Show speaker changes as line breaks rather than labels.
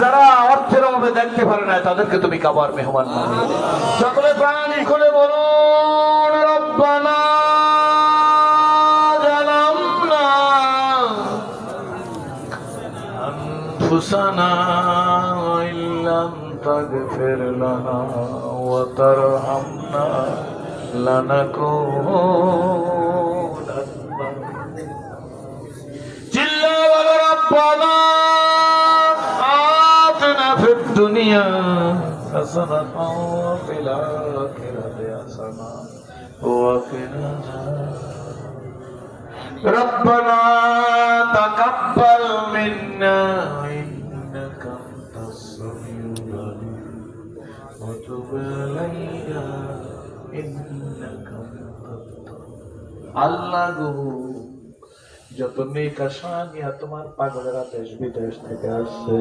যারা অর্থের অভাবে দেখতে পারে না তাদেরকে তুমি কাবার মেহমান বানিয়ে দিও। সকলে প্রাণ খুলে বলুন রব্বানা জালামনা أنفسنا وإن لم تغفر لنا وترحمنا لنكونن جل ربنا آتنا الدنيا حسنة وفي الآخرة حسنة وقنا عذاب ربنا تقبل منا إنك أنت السميع العليم وتب علينا إنك أنت التواب আল্লাহ গো যত নেক আশা নিয়ে তোমার পাগলেরা দেশ বিদেশ থেকে আসছে